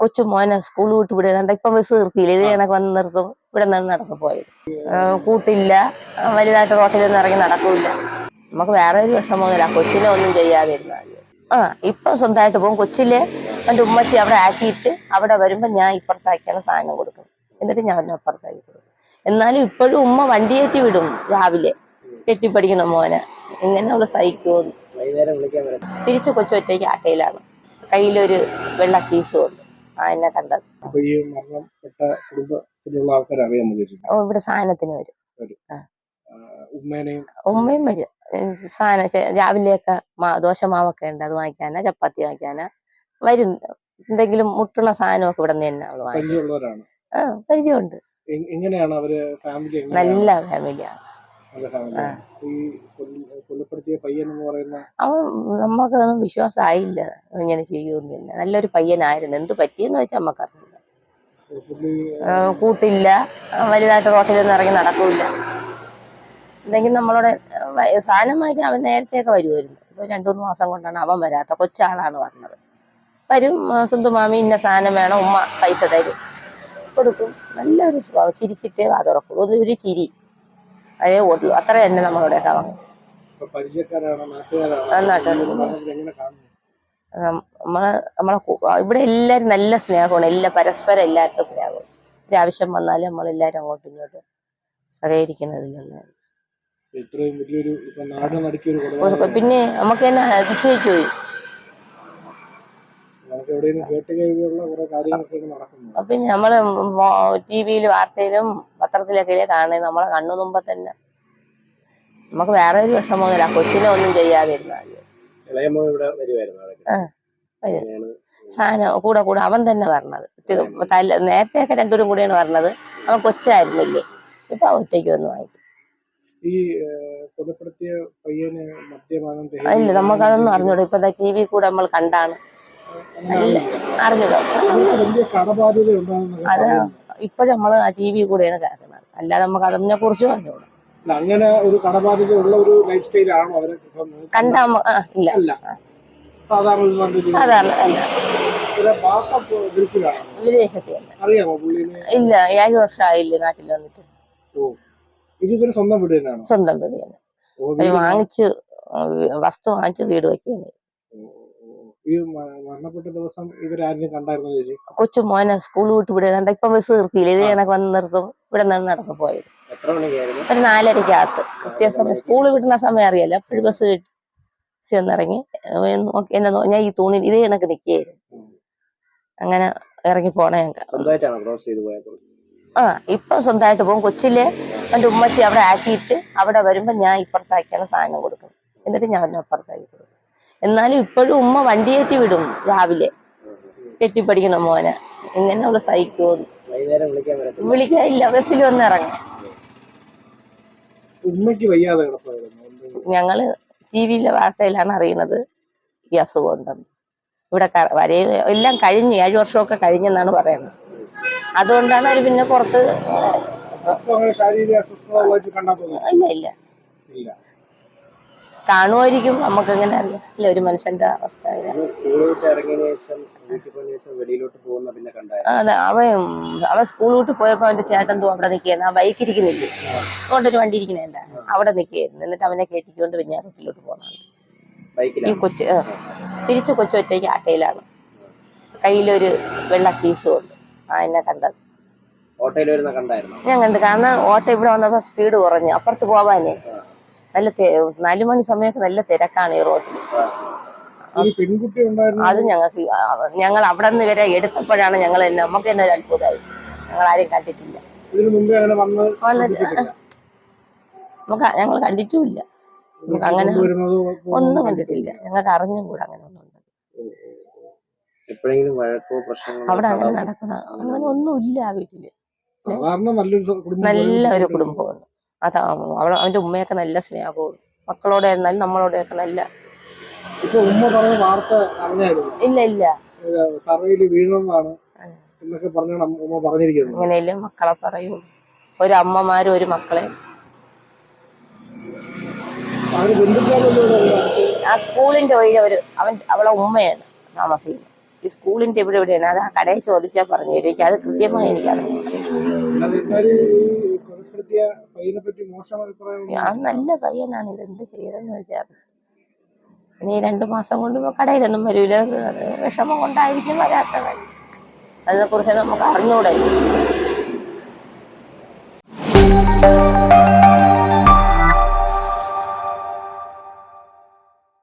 കൊച്ചു മോനെ സ്കൂൾ വിട്ട് വിടേണ്ട ഇപ്പം ബസ് നിർത്തിയില്ല ഇത് കണക്ക് വന്ന് നിർത്തും. ഇവിടെ നിന്ന് നടന്നു പോയത് കൂട്ടില്ല. വലുതായിട്ട് റോട്ടിൽ നിന്ന് ഇറങ്ങി നടക്കൂല നമുക്ക് വേറെ ഒരു വിഷമമൊന്നുമില്ല കൊച്ചിനെ ഒന്നും ചെയ്യാതിരുന്നാൽ ആ ഇപ്പൊ സ്വന്തമായിട്ട് പോകും. കൊച്ചിലെ എന്റെ ഉമ്മച്ചി അവിടെ ആക്കിയിട്ട് അവിടെ വരുമ്പോൾ ഞാൻ ഇപ്പുറത്താക്കിയാണ് സാധനം കൊടുക്കും എന്നിട്ട് ഞാൻ ഒന്ന് അപ്പുറത്താക്കി കൊടുക്കും. എന്നാലും ഇപ്പോഴും ഉമ്മ വണ്ടി വണ്ടിയേറ്റി വിടും രാവിലെ. കെട്ടിപ്പടിക്കണം മോനെ. എങ്ങനെ അവൾ സഹിക്കുമോ തിരിച്ചു വിളിക്കാൻ ഒറ്റയ്ക്ക് തിരിച്ചു കൊച്ചൊറ്റയ്ക്ക് ആട്ടയിലാണ്. കയ്യിലൊരു വെള്ള കീസും ഉണ്ട് ആ എന്നെ കണ്ടത്. ഈ മരണപ്പെട്ട കുടുംബത്തിലുള്ള അറിയാൻ ഓ, ഇവിടെ സാധനത്തിന് വരും. ഉമ്മേനെയും ഉമ്മയും വരും. സാധനം രാവിലെയൊക്കെ ദോശ മാവൊക്കെ ഉണ്ട്. അത് വാങ്ങിക്കാനാ ചപ്പാത്തി വാങ്ങിക്കാനാ. വരും. എന്തെങ്കിലും മുട്ടുള്ള സാധനമൊക്കെ ഇവിടെ നിന്ന് തന്നെ അവൾ വാങ്ങിക്കും. പരിചയമുള്ളവരാണ്. ആ പരിചയമുണ്ട്. എങ്ങനെയാണ് അവർ ഫാമിലി നല്ല ഫാമിലിയാണ്. അവൻ നമ്മക്കൊന്നും വിശ്വാസമായില്ല ഇങ്ങനെ ചെയ്യുമെന്നില്ല നല്ലൊരു പയ്യനായിരുന്നു. എന്ത് പറ്റിയെന്ന് വെച്ചാൽ നമ്മക്കറിയില്ല. കൂട്ടില്ല. വലുതായിട്ട് റോട്ടിലൊന്നും ഇറങ്ങി നടക്കൂല എന്തെങ്കിലും നമ്മളോട് സാധനം വാങ്ങിക്കാൻ അവൻ നേരത്തെയൊക്കെ വരുമായിരുന്നു ഇപ്പൊ രണ്ടു മൂന്ന് മാസം കൊണ്ടാണ് അവൻ വരാത്ത കൊച്ചാളാണ് പറഞ്ഞത്. വരും സ്വന്തം മാമി ഇന്ന സാധനം വേണം ഉമ്മ പൈസ തരും. കൊടുക്കും. നല്ലൊരു ചിരിച്ചിട്ടേ വാ തുറക്കുള്ളൂ ഒരു ഒരു ചിരി. അതേ ഓടുള്ളൂ അത്ര തന്നെ നമ്മളോടൊക്കെ നം- നമ്മളെ നമ്മളെ ഇവിടെ എല്ലാരും നല്ല സ്നേഹമാണ്. എല്ലാ പരസ്പരം എല്ലാവർക്കും സ്നേഹമാണ്. ഒരാവശ്യം വന്നാലും നമ്മളെല്ലാവരും അങ്ങോട്ടും ഇങ്ങോട്ടും കൊലപാതകം പിന്നെ നമുക്ക് തന്നെ അതിശയിച്ചു പോയി. എവിടെയെങ്കിലും കേട്ട് കുറെ പിന്നെ നമ്മൾ ടി വിയിൽ വാർത്തയിലും പത്രത്തിലൊക്കെ കാണുന്നത് നമ്മളെ കണ്ണു മുമ്പ് തന്നെ. നമുക്ക് വേറെ ഒരു വിഷമമൊന്നുമില്ല കൊച്ചിനെ ഒന്നും ചെയ്യാതിരുന്നാൽ. സാധനം കൂടെ കൂടെ അവൻ തന്നെ പറഞ്ഞത് നേരത്തെ തല്ല നേരത്തെയൊക്കെ രണ്ടുപേരും കൂടെയാണ് പറഞ്ഞത് അവൻ കൊച്ചായിരുന്നില്ലേ. ഇപ്പൊ ഒറ്റയ്ക്ക് ഒന്നും ആയിട്ട് ഈ കൊലപ്പെടുത്തിയ പയ്യന് മദ്യപാനം ഇല്ല നമുക്കതൊന്നും അറിഞ്ഞൂടാ. ഇപ്പൊ ടി വി കൂടെ നമ്മൾ കണ്ടാണ്. ഉണ്ടാകുന്ന അത് ഇപ്പോഴും നമ്മൾ ടി വി കൂടെയാണ് കേൾക്കുന്നത്. അല്ലാതെ നമുക്ക് അതിനെ കുറിച്ച് പറഞ്ഞോളൂ അങ്ങനെ ഒരു കടബാധ്യത ഉള്ള ഒരു ലൈഫ് സ്റ്റൈൽ ആണോ അവരെ കണ്ടാ ഇല്ല. സാധാരണ സാധാരണ അല്ല. വിദേശത്ത് ഇല്ല ഏഴ് വർഷമായില്ലേ നാട്ടിൽ വന്നിട്ട്. സ്വന്തം വീട് സ്വന്തം വീട് വാങ്ങിച്ച് വസ്തു വാങ്ങിച്ച് വീട് വെക്കുകയാണ്. ഈ മരണപ്പെട്ട ദിവസം ഇവരാരും കണ്ടായിരുന്നു ചേച്ചി? കൊച്ചു മോനെ സ്കൂൾ വിട്ട് വിടേണ്ട ഇപ്പം ബസ് നിർത്തിയില്ല ഇത് കണക്ക് വന്ന് നിർത്തും. ഇവിടെ നിന്ന് നടന്നു പോയത്. എത്ര മണിക്കായിരുന്നു? ഒരു നാലരക്കകത്ത്. കൃത്യസമയം സ്കൂൾ വിടുന്ന സമയം അറിയാലോ. അപ്പോഴും ബസ് കിട്ടി ബസ്സിൽ വന്നിറങ്ങി. എന്നെ ഞാൻ ഈ തൂണിൽ ഇതേ കണക്ക് നിൽക്കുകയായിരുന്നു. അങ്ങനെ ഇറങ്ങി പോണേ ഞങ്ങൾക്ക് ആ ഇപ്പൊ സ്വന്തമായിട്ട് പോകും. കൊച്ചിലെ എന്റെ ഉമ്മച്ചി അവിടെ ആക്കിയിട്ട് അവിടെ വരുമ്പോ ഞാൻ ഇപ്പുറത്താക്കിയാണ് സാധനം കൊടുക്കും എന്നിട്ട് ഞാൻ അപ്പുറത്താക്കി എന്നാലും ഇപ്പോഴും ഉമ്മ വണ്ടി കയറ്റി വിടും രാവിലെ. കെട്ടിപ്പടിക്കണം മോനെ. എങ്ങനെ അവൾ സഹിക്കുമോ വിളിക്കാനില്ല. ബസ്സിൽ വന്ന് ഇറങ്ങും. ഉമ്മയ്ക്ക് വയ്യാതെ? ഞങ്ങൾ ടി വിയിലെ വാർത്തയിലാണ് അറിയുന്നത് ഈ അസുഖം ഉണ്ടെന്ന്. ഇവിടെ വരെ എല്ലാം കഴിഞ്ഞ് ഏഴു വർഷമൊക്കെ കഴിഞ്ഞെന്നാണ് പറയുന്നത്. അതുകൊണ്ടാണ് അവർ പിന്നെ പുറത്ത് ഇല്ല. ഇല്ല. കാണുമായിരിക്കും. നമുക്ക് എങ്ങനെ അറിയാം ഒരു മനുഷ്യന്റെ അവസ്ഥ അതെ, അവൻ അവൻ സ്കൂൾ വിട്ട് പോയപ്പോ അവന്റെ ചേട്ടൻ തോ അവിടെ നിൽക്കുകയായിരുന്നു. ആ ബൈക്ക് ഇരിക്കുന്നില്ലേ? അതുകൊണ്ടൊരു വണ്ടി ഇരിക്കുന്നുണ്ട്. അവിടെ നിൽക്കുകയായിരുന്നു. എന്നിട്ട് അവനെ കയറ്റിക്കൊണ്ട് പിന്നെ റൂട്ടിലോട്ട് പോകുന്നുണ്ട് ഈ കൊച്ചു തിരിച്ചു കൊച്ചു ഒറ്റയ്ക്ക് ആട്ടയിലാണ്. കയ്യിലൊരു വെള്ള കീസും ഉണ്ട്. ആ എന്നെ കണ്ടത്. ഞാൻ കണ്ടു. കാരണം ഓട്ടോ ഇവിടെ വന്നപ്പോ സ്പീഡ് കുറഞ്ഞു. അപ്പുറത്ത് പോവാനേ നല്ല നാലു മണി സമയമൊക്കെ നല്ല തിരക്കാണ് ഈ റോഡിൽ അത് ഞങ്ങൾക്ക് ഞങ്ങൾ അവിടെ നിന്ന് വരെ എടുത്തപ്പോഴാണ് ഞങ്ങൾ തന്നെ നമുക്ക് തന്നെ ഒരു അത്ഭുതമായി. ഞങ്ങൾ ആരെയും കണ്ടിട്ടില്ല. ഇതിനു മുമ്പേ അങ്ങനെ വന്ന് നമുക്ക് ഞങ്ങൾ കണ്ടിട്ടുമില്ല. നമുക്ക് അങ്ങനെ ഒന്നും കണ്ടിട്ടില്ല. ഞങ്ങൾക്ക് അറിഞ്ഞും കൂടെ അങ്ങനെ ഒന്നും ഉണ്ട്. എപ്പോഴെങ്കിലും വഴക്കോ പ്രശ്നങ്ങളോ അവിടെ അങ്ങനെ നടക്കണ അങ്ങനെ ഒന്നുമില്ല ആ വീട്ടിൽ. സാധാരണ നല്ലൊരു കുടുംബം നല്ല ഒരു കുടുംബമാണ്. അതാ അവൾ അവന്റെ ഉമ്മയൊക്കെ നല്ല സ്നേഹവും മക്കളോടെ ആയിരുന്നാലും നമ്മളോടെയൊക്കെ നല്ല ഇല്ല ഇല്ല. തറയിൽ എന്നൊക്കെ പറഞ്ഞാണ് അമ്മ- ഉമ്മ പറഞ്ഞിരിക്കുന്നത്. അങ്ങനെയല്ലേ മക്കളെ പറയൂ. ഒരു അമ്മമാരും ഒരു മക്കളെ. ആ സ്കൂളിന്റെ ഒഴികെ ഒരു അവൻ അവളെ ഉമ്മയാണ് താമസിക്കുന്നത്. ഈ സ്കൂളിന്റെ ഇവിടെ എവിടെയാണ്? അത് ആ കടയിൽ ചോദിച്ചാൽ പറഞ്ഞു തരും എനിക്ക് അത് കൃത്യമായി എനിക്കറിയാം. പയ്യനെ പറ്റി മോശം അഭിപ്രായം ഞാൻ നല്ല പയ്യനാണ്. ഇതെന്ത് എന്ത് ചെയ്തെന്ന് വെച്ചാൽ ഇനി രണ്ടു മാസം കൊണ്ട് കടയിലൊന്നും വരൂല. വിഷമം കൊണ്ടായിരിക്കും വരാത്തത്. അതിനെ കുറിച്ച് നമുക്ക് അറിഞ്ഞൂടല്ലോ